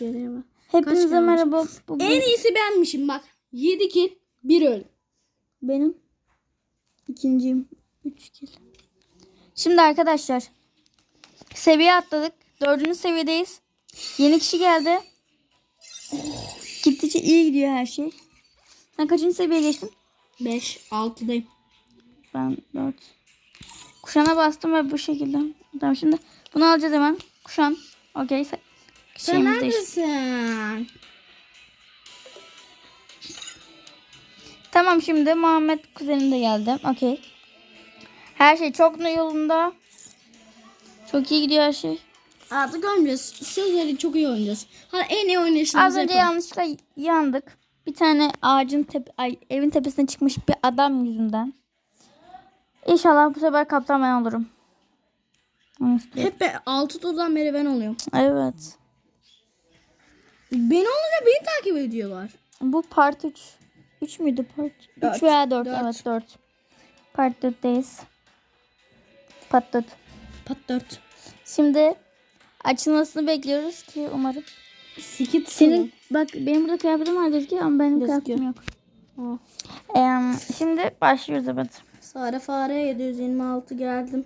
Bak. Hepinize merhaba. Bugün En iyisi benmişim bak. 7 kill 1 öl. benim ikinciyim. Üç kill. Şimdi arkadaşlar seviye atladık. Dördüncü seviyedeyiz. Yeni kişi geldi. Gittikçe iyi gidiyor her şey. Sen kaçıncı seviyeye geçtin? 5 6'dayım. Ben 4. Kuşana bastım ve bu şekilde. Tamam şimdi bunu alacağız hemen. Kuşan. Okey. Se- Sen şeyimiz değişti. neredesin? Tamam şimdi Muhammed kuzenim de geldi. Okey. Her şey çok da yolunda. Çok iyi gidiyor her şey. Artık oynayacağız. Sözleri çok iyi oynayacağız. Ha en iyi oynayışımızı Az önce yapalım. yanlışlıkla yandık. Bir tane ağacın tep ay, evin tepesine çıkmış bir adam yüzünden. İnşallah bu sefer kaptan ben olurum. Onu istiyorum. Hep 6 turdan beri ben oluyorum. Evet. Beni olunca beni takip ediyorlar. Bu part 3. 3 müydü part? 3 Dört. veya 4. Dört. Evet 4. Part 4'teyiz. Part 4. Pat 4. Şimdi açılmasını bekliyoruz ki umarım. Sikit Senin bak benim burada kıyafetim var gözüküyor ama benim Gözüküyor. kıyafetim yok. Ha. Ee, şimdi başlıyoruz evet. Sare fare 726 geldim.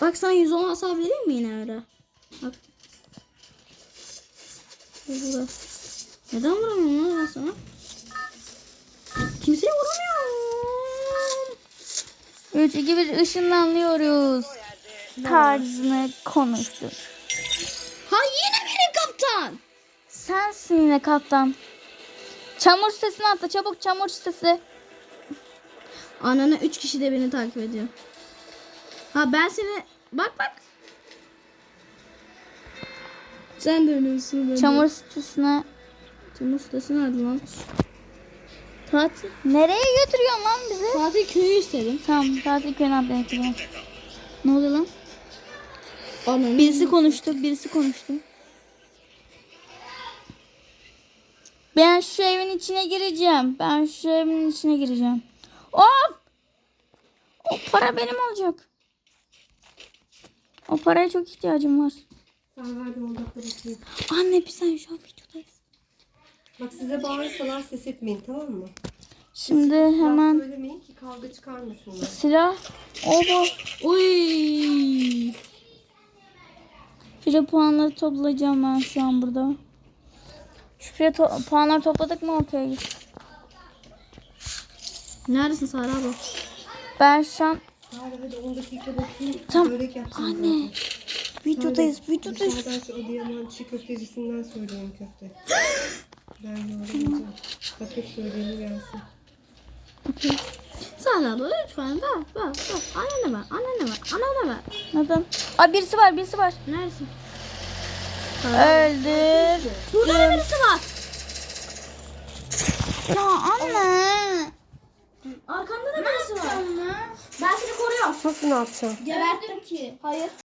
Bak sana 110 hasar vereyim mi yine öyle? Bak. Bu burada. Neden vuramıyorum lan ben sana? Kimseye vuramıyorum. 3 2 1 ışınlanıyoruz. Tarzını konuştuk. Ha yine benim kaptan. Sensin yine kaptan. Çamur sitesine atla çabuk çamur sitesi. Anana 3 kişi de beni takip ediyor. Ha ben seni... Bak bak. Sen de de. Çamur sitesine. Çamur sitesi nerede lan? Tatil. Nereye götürüyorsun lan bizi? Fatih köyü istedim. Tamam tatil köyüne atla götürüyorum. Ne oluyor lan? Ananı. Birisi konuştu, birisi konuştu. Ben şu evin içine gireceğim. Ben şu evin içine gireceğim. Of! O para benim olacak. O paraya çok ihtiyacım var. Bekleyin. Anne bir sen şu an videodayız. Bak size bağırsalar ses etmeyin tamam mı? Şimdi Laf hemen söylemeyin ki kavga çıkarmasınlar. silah. Oba. Oy. Şifre puanları toplayacağım ben şu an burada. Şifre to- puanları topladık mı okey. Neredesin Sara abla? Ben şu an Sadece hadi 10 dakika bekleyin. Tam- Börek yapacağım Anne. zaten. Videodayız, videodayız. Dışarıdan şu Adıyaman çiğ köftecisinden söyleyeyim köfte. ben yorulacağım. Paket söyleyeni gelsin. Sara abla lütfen ver ver ver. Annene ver annene ver annene ver. Neden? Aa birisi var, birisi var. Neredesin? Öldür. Burada da birisi var. Ya anne. Arkamda da birisi var. Ben seni koruyorum. Nasıl ne yapacağım? Geberdim ki. Hayır.